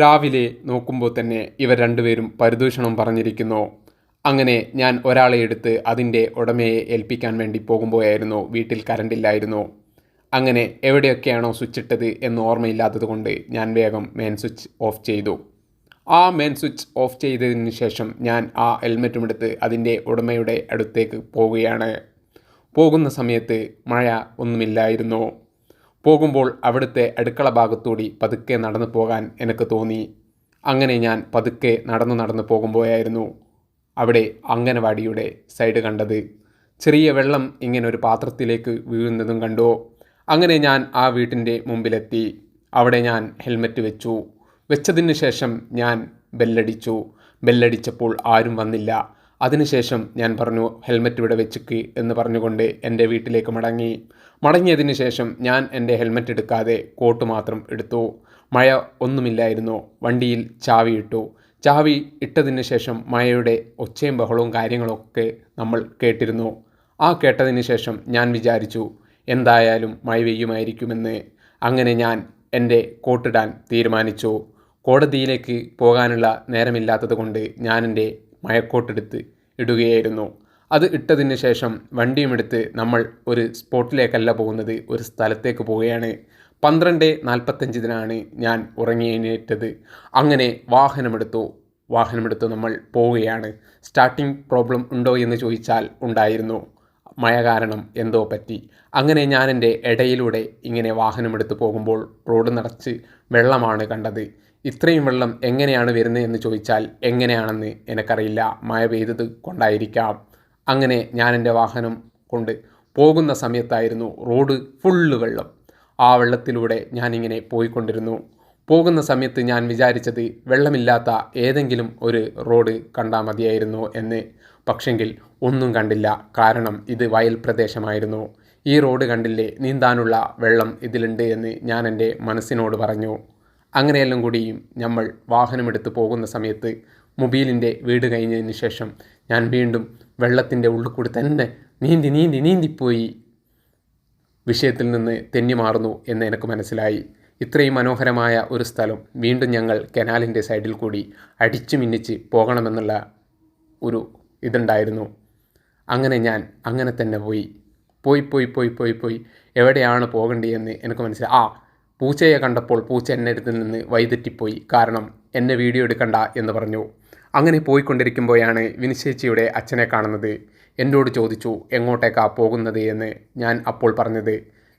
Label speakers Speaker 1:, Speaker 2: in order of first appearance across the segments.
Speaker 1: രാവിലെ നോക്കുമ്പോൾ തന്നെ ഇവർ രണ്ടുപേരും പരിദൂഷണം പറഞ്ഞിരിക്കുന്നു. അങ്ങനെ ഞാൻ ഒരാളെ എടുത്ത് അതിന്റെ ഉടമയെ ഏൽപ്പിക്കാൻ വേണ്ടി പോകുമ്പോഴായിരുന്നു വീട്ടിൽ കരണ്ടില്ലായിരുന്നു. അങ്ങനെ എവിടെയൊക്കെയാണോ സ്വിച്ച് ഇട്ടത് എന്ന് ഓർമ്മയില്ലാത്തതുകൊണ്ട് ഞാൻ വേഗം മെയിൻ സ്വിച്ച് ഓഫ് ചെയ്തു. ആ മെയിൻ സ്വിച്ച് ഓഫ് ചെയ്തതിന് ശേഷം ഞാൻ ആ ഹെൽമെറ്റും എടുത്ത് അതിന്റെ ഉടമയുടെ അടുത്തേക്ക് പോവുകയാണ്. പോകുന്ന സമയത്ത് മഴ ഒന്നുമില്ലായിരുന്നു. പോകുമ്പോൾ അവിടുത്തെ അടുക്കള ഭാഗത്തൂടി പതുക്കെ നടന്നു പോകാൻ എനിക്ക് തോന്നി. അങ്ങനെ ഞാൻ പതുക്കെ നടന്നു നടന്നു പോകുമ്പോഴായിരുന്നു അവിടെ അംഗനവാടിയുടെ സൈഡ് കണ്ടത്. ചെറിയ വെള്ളം ഇങ്ങനെ ഒരു പാത്രത്തിലേക്ക് വീഴുന്നതും കണ്ടു. അങ്ങനെ ഞാൻ ആ വീട്ടിന്റെ മുമ്പിലെത്തി. അവിടെ ഞാൻ ഹെൽമെറ്റ് വെച്ചു. വെച്ചതിന് ശേഷം ഞാൻ ബെല്ലടിച്ചു. ബെല്ലടിച്ചപ്പോൾ ആരും വന്നില്ല. അതിനുശേഷം ഞാൻ പറഞ്ഞു ഹെൽമെറ്റ് ഇവിടെ വെച്ചിക്ക് എന്ന് പറഞ്ഞുകൊണ്ട് എന്റെ വീട്ടിലേക്ക് മടങ്ങി. മടങ്ങിയതിന് ശേഷം ഞാൻ എന്റെ ഹെൽമെറ്റ് എടുക്കാതെ കോട്ട് മാത്രം എടുത്തു. മഴ ഒന്നുമില്ലായിരുന്നു. വണ്ടിയിൽ ചാവി ഇട്ടു. ചാവി ഇട്ടതിന് ശേഷം മഴയുടെ ഒച്ചയും ബഹളവും കാര്യങ്ങളൊക്കെ നമ്മൾ കേട്ടിരുന്നു. ആ കേട്ടതിന് ശേഷം ഞാൻ വിചാരിച്ചു എന്തായാലും മഴ പെയ്യുമായിരിക്കുമെന്ന്. അങ്ങനെ ഞാൻ എന്റെ കോട്ടിടാൻ തീരുമാനിച്ചു. കോടതിയിലേക്ക് പോകാനുള്ള നേരമില്ലാത്തത് കൊണ്ട് ഞാൻ എന്റെ മഴക്കോട്ടെടുത്ത് ഇടുകയായിരുന്നു. അത് ഇട്ടതിന് ശേഷം വണ്ടിയും എടുത്ത് നമ്മൾ ഒരു സ്പോട്ടിലേക്കല്ല പോകുന്നത് ഒരു സ്ഥലത്തേക്ക് പോവുകയാണ്. പന്ത്രണ്ട് നാൽപ്പത്തഞ്ചിനാണ് ഞാൻ ഉറങ്ങിയേറ്റത് അങ്ങനെ വാഹനമെടുത്തു വാഹനമെടുത്ത് നമ്മൾ പോവുകയാണ്. സ്റ്റാർട്ടിംഗ് പ്രോബ്ലം ഉണ്ടോ എന്ന് ചോദിച്ചാൽ ഉണ്ടായിരുന്നു. മഴ കാരണം എന്തോ പറ്റി. അങ്ങനെ ഞാൻ എന്റെ ഇടയിലൂടെ ഇങ്ങനെ വാഹനമെടുത്ത് പോകുമ്പോൾ റോഡ് നിറച്ച് വെള്ളമാണ് കണ്ടത്. ഇത്രയും വെള്ളം എങ്ങനെയാണ് വരുന്നത് എന്ന് ചോദിച്ചാൽ എങ്ങനെയാണെന്ന് എനിക്കറിയില്ല. മഴ പെയ്തത് കൊണ്ടായിരിക്കാം. അങ്ങനെ ഞാൻ എന്റെ വാഹനം കൊണ്ട് പോകുന്ന സമയത്തായിരുന്നു റോഡ് ഫുള്ള് വെള്ളം. ആ വെള്ളത്തിലൂടെ ഞാനിങ്ങനെ പോയിക്കൊണ്ടിരുന്നു. പോകുന്ന സമയത്ത് ഞാൻ വിചാരിച്ചത് വെള്ളമില്ലാത്ത ഏതെങ്കിലും ഒരു റോഡ് കണ്ടാൽ മതിയായിരുന്നു എന്ന്. പക്ഷെങ്കിൽ ഒന്നും കണ്ടില്ല. കാരണം ഇത് വയൽ പ്രദേശമായിരുന്നു. ഈ റോഡ് കണ്ടില്ലേ നീന്താനുള്ള വെള്ളം ഇതിലുണ്ട് എന്ന് ഞാൻ എന്റെ മനസ്സിനോട് പറഞ്ഞു. അങ്ങനെയെല്ലാം കൂടിയും നമ്മൾ വാഹനമെടുത്ത് പോകുന്ന സമയത്ത് മൊബൈലിന്റെ വീട് കഴിഞ്ഞതിന് ശേഷം ഞാൻ വീണ്ടും വെള്ളത്തിന്റെ ഉള്ളിൽ കൂടി തന്നെ നീന്തി നീന്തി നീന്തിപ്പോയി. വിഷയത്തിൽ നിന്ന് തെന്നി മാറുന്നു എന്ന് എനിക്ക് മനസ്സിലായി. ഇത്രയും മനോഹരമായ ഒരു സ്ഥലം വീണ്ടും ഞങ്ങൾ കനാലിന്റെ സൈഡിൽ കൂടി അടിച്ചു മിന്നിച്ച് പോകണമെന്നുള്ള ഒരു ഇതുണ്ടായിരുന്നു. അങ്ങനെ ഞാൻ അങ്ങനെ തന്നെ പോയി. പോയി പോയി പോയി പോയി പോയി. എവിടെയാണ് പോകേണ്ടതെന്ന് എനിക്ക് മനസ്സിലായി. ആ പൂച്ചയെ കണ്ടപ്പോൾ പൂച്ച എന്നെ അടുത്ത് നിന്ന് വൈതെറ്റിപ്പോയി കാരണം എന്നെ വീഡിയോ എടുക്കണ്ട എന്ന് പറഞ്ഞു. അങ്ങനെ പോയിക്കൊണ്ടിരിക്കുമ്പോഴാണ് വിനിശേച്ചിയുടെ അച്ഛനെ കാണുന്നത്. എന്നോട് ചോദിച്ചു എങ്ങോട്ടേക്കാ പോകുന്നത്? എന്ന് ഞാൻ അപ്പോൾ പറഞ്ഞത്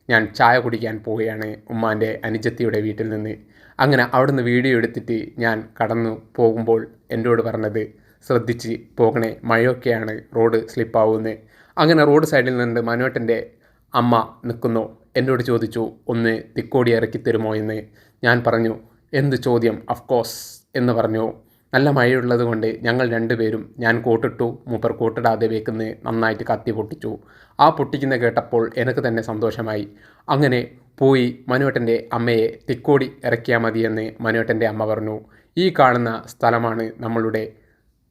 Speaker 1: ഞാൻ ചായ കുടിക്കാൻ പോവുകയാണ് ഉമ്മാന്റെ അനുജത്തിയുടെ വീട്ടിൽ നിന്ന്. അങ്ങനെ അവിടുന്ന് വീഡിയോ എടുത്തിട്ട് ഞാൻ കടന്നു പോകുമ്പോൾ എന്നോട് പറഞ്ഞത് ശ്രദ്ധിച്ച് പോകണേ മഴയൊക്കെയാണ് റോഡ് സ്ലിപ്പാവുന്നത് അങ്ങനെ റോഡ് സൈഡിൽ നിന്ന് മനോട്ടന്റെ അമ്മ നിൽക്കുന്നു. എന്നോട് ചോദിച്ചു ഒന്ന് തിക്കോടി ഇറക്കി തരുമോ എന്ന് ഞാൻ പറഞ്ഞു എന്ത് ചോദ്യം? അഫ്കോഴ്സ് എന്ന് പറഞ്ഞു. നല്ല മഴയുള്ളത് കൊണ്ട് ഞങ്ങൾ രണ്ടുപേരും ഞാൻ കോട്ടിട്ടു മൂപ്പർ കോട്ടിടാതെ വെക്കുന്ന നന്നായിട്ട് കത്തി പൊട്ടിച്ചു. ആ പൊട്ടിക്കുന്ന കേട്ടപ്പോൾ എനിക്ക് തന്നെ സന്തോഷമായി. അങ്ങനെ പോയി മനുവേട്ടന്റെ അമ്മയെ തിക്കോടി ഇറക്കിയാൽ മതിയെന്ന് മനുവേട്ടന്റെ അമ്മ പറഞ്ഞു. ഈ കാണുന്ന സ്ഥലമാണ് നമ്മളുടെ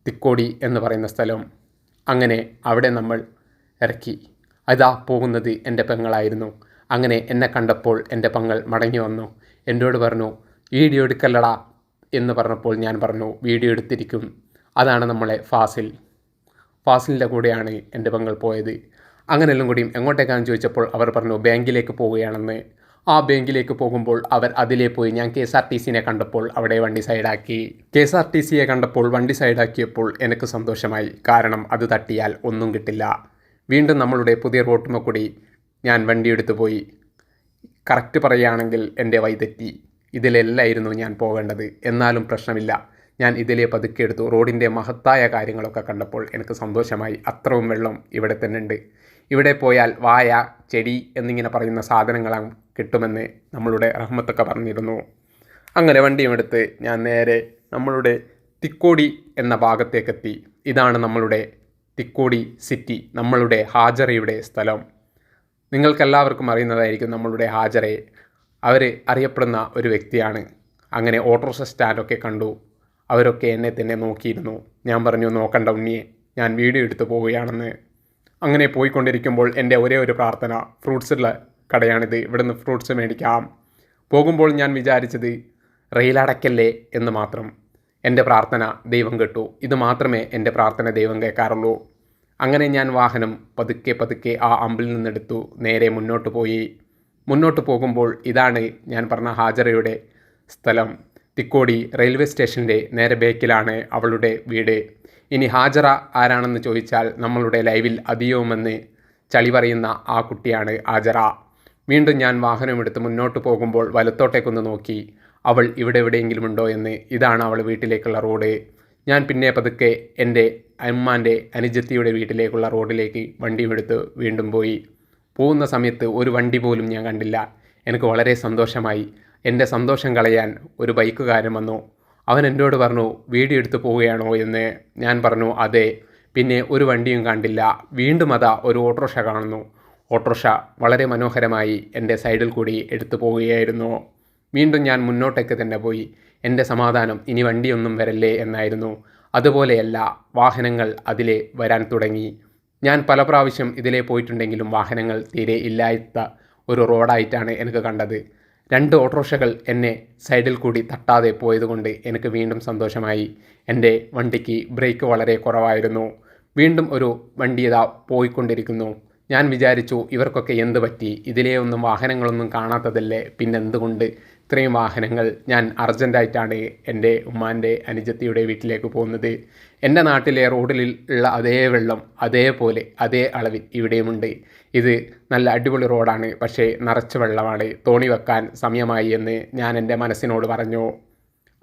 Speaker 1: തിക്കോടി എന്ന് പറയുന്ന സ്ഥലം. അങ്ങനെ അവിടെ നമ്മൾ ഇറക്കി. അതാ പോകുന്നത് എന്റെ പെങ്ങളായിരുന്നു. അങ്ങനെ എന്നെ കണ്ടപ്പോൾ എന്റെ പെങ്ങൾ മടങ്ങി വന്നു. എന്നോട് പറഞ്ഞു വീഡിയോ എടുക്കല്ലടാ എന്ന് പറഞ്ഞപ്പോൾ ഞാൻ പറഞ്ഞു വീഡിയോ എടുത്തിരിക്കും. അതാണ് നമ്മളെ ഫാസിൽ. ഫാസിലിന്റെ കൂടെയാണ് എന്റെ പങ്കൾ പോയത്. അങ്ങനെല്ലാം കൂടിയും എങ്ങോട്ടേക്കാണെന്ന് ചോദിച്ചപ്പോൾ അവർ പറഞ്ഞു ബാങ്കിലേക്ക് പോവുകയാണെന്ന്. ആ ബാങ്കിലേക്ക് പോകുമ്പോൾ അവർ അതിലേ പോയി ഞാൻ കെ എസ് ആർ ടി സിനെ കണ്ടപ്പോൾ അവിടെ വണ്ടി സൈഡാക്കി. കെ എസ് ആർ ടി സിയെ കണ്ടപ്പോൾ വണ്ടി സൈഡാക്കിയപ്പോൾ എനിക്ക് സന്തോഷമായി. കാരണം അത് തട്ടിയാൽ ഒന്നും കിട്ടില്ല. വീണ്ടും നമ്മളുടെ പുതിയ റോട്ടുമ കൂടി ഞാൻ വണ്ടിയെടുത്ത് പോയി കറക്റ്റ് പറയുകയാണെങ്കിൽ എന്റെ വൈതെറ്റി. ഇതിലല്ലായിരുന്നു ഞാൻ പോകേണ്ടത്. എന്നാലും പ്രശ്നമില്ല. ഞാൻ ഇതിലെ പതുക്കെ എടുത്തു. റോഡിന്റെ മഹത്തായ കാര്യങ്ങളൊക്കെ കണ്ടപ്പോൾ എനിക്ക് സന്തോഷമായി. അത്രയും വെള്ളം ഇവിടെ തന്നെ ഉണ്ട്. ഇവിടെ പോയാൽ വായ ചെടി എന്നിങ്ങനെ പറയുന്ന സാധനങ്ങളാണ് കിട്ടുമെന്ന് നമ്മളുടെ റഹ്മത്തൊക്കെ പറഞ്ഞിരുന്നു. അങ്ങനെ വണ്ടിയും എടുത്ത് ഞാൻ നേരെ നമ്മളുടെ തിക്കോടി എന്ന ഭാഗത്തേക്കെത്തി. ഇതാണ് നമ്മളുടെ തിക്കോടി സിറ്റി നമ്മളുടെ ഹാജറയുടെ സ്ഥലം. നിങ്ങൾക്കെല്ലാവർക്കും അറിയുന്നതായിരിക്കും നമ്മളുടെ ഹാജറയെ അവർ അറിയപ്പെടുന്ന ഒരു വ്യക്തിയാണ്. അങ്ങനെ ഓട്ടോറിക്ഷ സ്റ്റാൻഡൊക്കെ കണ്ടു. അവരൊക്കെ എന്നെ തന്നെ നോക്കിയിരുന്നു. ഞാൻ പറഞ്ഞു നോക്കണ്ട ഉണ്ണിയെ ഞാൻ വീഡിയോ എടുത്തു പോവുകയാണെന്ന്. അങ്ങനെ പോയിക്കൊണ്ടിരിക്കുമ്പോൾ എന്റെ ഒരേ ഒരു പ്രാർത്ഥന ഫ്രൂട്ട്സുള്ള കടയാണിത്. ഇവിടുന്ന് ഫ്രൂട്ട്സ് മേടിക്കാം. പോകുമ്പോൾ ഞാൻ വിചാരിച്ചത് റെയിലടക്കല്ലേ എന്ന് മാത്രം. എന്റെ പ്രാർത്ഥന ദൈവം കേട്ടു. ഇത് മാത്രമേ എന്റെ പ്രാർത്ഥന ദൈവം കേൾക്കാറുള്ളൂ. അങ്ങനെ ഞാൻ വാഹനം പതുക്കെ പതുക്കെ ആ അമ്പിൽ നിന്നെടുത്തു. നേരെ മുന്നോട്ട് പോയി. മുന്നോട്ട് പോകുമ്പോൾ ഇതാണ് ഞാൻ പറഞ്ഞ ഹാജറയുടെ സ്ഥലം. തിക്കോടി റെയിൽവേ സ്റ്റേഷന്റെ നേരെ ബേക്കിലാണ് അവളുടെ വീട്. ഇനി ഹാജറ ആരാണെന്ന് ചോദിച്ചാൽ നമ്മളുടെ ലൈവിൽ അതിയോമെന്ന് ചളി പറയുന്ന ആ കുട്ടിയാണ് ഹാജറ. വീണ്ടും ഞാൻ വാഹനമെടുത്ത് മുന്നോട്ട് പോകുമ്പോൾ വലത്തോട്ടേക്കൊന്ന് നോക്കി. അവൾ ഇവിടെ എവിടെയെങ്കിലും ഉണ്ടോ എന്ന്. ഇതാണ് അവൾ വീട്ടിലേക്കുള്ള റോഡ്. ഞാൻ പിന്നെ പതുക്കെ എന്റെ അമ്മാന്റെ അനുജത്തിയുടെ വീട്ടിലേക്കുള്ള റോഡിലേക്ക് വണ്ടിയുമെടുത്ത് വീണ്ടും പോയി. പോകുന്ന സമയത്ത് ഒരു വണ്ടി പോലും ഞാൻ കണ്ടില്ല. എനിക്ക് വളരെ സന്തോഷമായി. എന്റെ സന്തോഷം കളയാൻ ഒരു ബൈക്കുകാരൻ വന്നു. അവൻ എന്നോട് പറഞ്ഞു വീഡിയോ എടുത്ത് പോവുകയാണോ? എന്ന് ഞാൻ പറഞ്ഞു അതെ. പിന്നെ ഒരു വണ്ടിയും കണ്ടില്ല. വീണ്ടും അതാ ഒരു ഓട്ടോറിക്ഷ കാണുന്നു. ഓട്ടോറിക്ഷ വളരെ മനോഹരമായി എന്റെ സൈഡിൽ കൂടി എടുത്തു പോവുകയായിരുന്നു. വീണ്ടും ഞാൻ മുന്നോട്ടേക്ക് തന്നെ പോയി. എന്റെ സമാധാനം ഇനി വണ്ടിയൊന്നും വരല്ലേ എന്നായിരുന്നു. അതുപോലെയല്ല വാഹനങ്ങൾ അതിലെ വരാൻ തുടങ്ങി. ഞാൻ പല പ്രാവശ്യം ഇതിലെ പോയിട്ടുണ്ടെങ്കിലും വാഹനങ്ങൾ തീരെ ഇല്ലാത്ത ഒരു റോഡായിട്ടാണ് എനിക്ക് കണ്ടത്. രണ്ട് ഓട്ടോറിക്ഷകൾ എന്നെ സൈഡിൽ കൂടി തട്ടാതെ പോയതുകൊണ്ട് എനിക്ക് വീണ്ടും സന്തോഷമായി. എന്റെ വണ്ടിക്ക് ബ്രേക്ക് വളരെ കുറവായിരുന്നു. വീണ്ടും ഒരു വണ്ടി ഇതാ പോയിക്കൊണ്ടിരിക്കുന്നു. ഞാൻ വിചാരിച്ചു ഇവർക്കൊക്കെ എന്ത് പറ്റി? ഇതിലെ ഒന്നും വാഹനങ്ങളൊന്നും കാണാത്തതല്ലേ? പിന്നെന്തുകൊണ്ട്? ഇത്രയും വാഹനങ്ങൾ ഞാൻ അർജന്റായിട്ടാണ് എന്റെ ഉമ്മാന്റെ അനുജത്തിയുടെ വീട്ടിലേക്ക് പോകുന്നത്. എന്റെ നാട്ടിലെ റോഡിൽ ഉള്ള അതേ വെള്ളം അതേപോലെ അതേ അളവിൽ ഇവിടെയുമുണ്ട് ഇത് നല്ല അടിപൊളി റോഡാണ് പക്ഷേ നിറച്ച് വെള്ളമാണ്. തോണി വെക്കാൻ സമയമായി എന്ന് ഞാൻ എന്റെ മനസ്സിനോട് പറഞ്ഞു.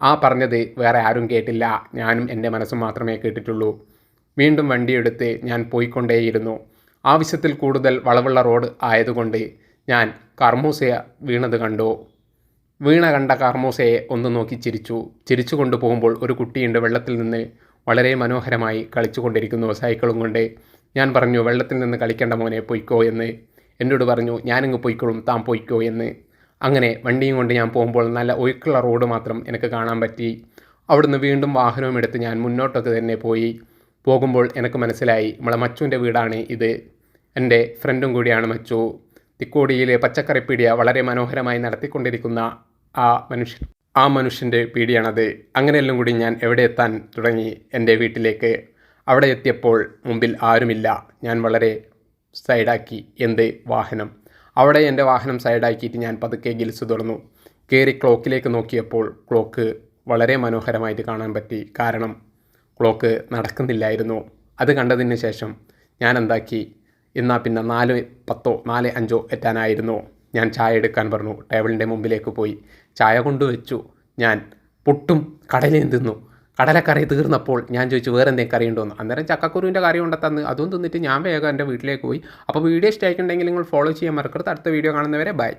Speaker 1: ആ പറഞ്ഞത് വേറെ ആരും കേട്ടില്ല. ഞാനും എന്റെ മനസ്സും മാത്രമേ കേട്ടിട്ടുള്ളൂ. വീണ്ടും വണ്ടിയെടുത്ത് ഞാൻ പോയിക്കൊണ്ടേയിരുന്നു. ആവശ്യത്തിൽ കൂടുതൽ വളവുള്ള റോഡ് ആയതുകൊണ്ട് ഞാൻ കർമൂസയ വീണത് കണ്ടു. വീണ കണ്ട കാർമോസയെ ഒന്ന് നോക്കി ചിരിച്ചു. ചിരിച്ചു കൊണ്ടുപോകുമ്പോൾ ഒരു കുട്ടിയുണ്ട് വെള്ളത്തിൽ നിന്ന് വളരെ മനോഹരമായി കളിച്ചുകൊണ്ടിരിക്കുന്നു സൈക്കിളും കൊണ്ട്. ഞാൻ പറഞ്ഞു വെള്ളത്തിൽ നിന്ന് കളിക്കേണ്ട മോനെ പൊയ്ക്കോ എന്ന്. എന്നോട് പറഞ്ഞു ഞാനിങ്ങ് പൊയ്ക്കോളും താൻ പൊയ്ക്കോ എന്ന്. അങ്ങനെ വണ്ടിയും കൊണ്ട് ഞാൻ പോകുമ്പോൾ നല്ല ഒഴുക്കുള്ള റോഡ് മാത്രം എനിക്ക് കാണാൻ പറ്റി. അവിടുന്ന് വീണ്ടും വാഹനവും എടുത്ത് ഞാൻ മുന്നോട്ടൊക്കെ തന്നെ പോയി. പോകുമ്പോൾ എനിക്ക് മനസ്സിലായി നമ്മളെ മച്ചുവിന്റെ വീടാണ് ഇത്. എന്റെ ഫ്രണ്ടും കൂടിയാണ് മച്ചു. തിക്കോടിയിലെ പച്ചക്കറിപ്പീടിയ വളരെ മനോഹരമായി നടത്തിക്കൊണ്ടിരിക്കുന്ന ആ മനുഷ്യൻ ആ മനുഷ്യന്റെ പീടിയാണത് അങ്ങനെയെല്ലാം കൂടി ഞാൻ എവിടെ എത്താൻ തുടങ്ങി എന്റെ വീട്ടിലേക്ക്? അവിടെ എത്തിയപ്പോൾ മുമ്പിൽ ആരുമില്ല. ഞാൻ വളരെ സൈഡാക്കി എന്റെ വാഹനം? അവിടെ എന്റെ വാഹനം സൈഡാക്കിയിട്ട് ഞാൻ പതുക്കെ ഗിൽസ് തുറന്നു. കയറി ക്ലോക്കിലേക്ക് നോക്കിയപ്പോൾ ക്ലോക്ക് വളരെ മനോഹരമായിട്ട് കാണാൻ പറ്റി. കാരണം ക്ലോക്ക് നടക്കുന്നില്ലായിരുന്നു. അത് കണ്ടതിന് ശേഷം ഞാൻ എന്താക്കി? എന്നാൽ പിന്നെ നാല് പത്തോ നാല് അഞ്ചോ എത്താനായിരുന്നു. ഞാൻ ചായ എടുക്കാൻ പറഞ്ഞു. ടേബിളിന്റെ മുമ്പിലേക്ക് പോയി. ചായ കൊണ്ടുവച്ചു ഞാൻ പുട്ടും കടലയും തിന്നു. കടലക്കറി തീർന്നപ്പോൾ ഞാൻ ചോദിച്ചു വേറെ എന്തെങ്കിലും കറി ഉണ്ടോ എന്ന് അന്നേരം ചക്കക്കുരുവിന്റെ കറി കൊണ്ടെത്തന്ന് അതും തിന്നിട്ട് ഞാൻ വേഗം എന്റെ വീട്ടിലേക്ക് പോയി. അപ്പോൾ വീഡിയോ ഇഷ്ടമായിട്ടുണ്ടെങ്കിൽ നിങ്ങൾ ഫോളോ ചെയ്യാൻ മറക്കരുത്. അടുത്ത വീഡിയോ കാണുന്നവരെ ബൈ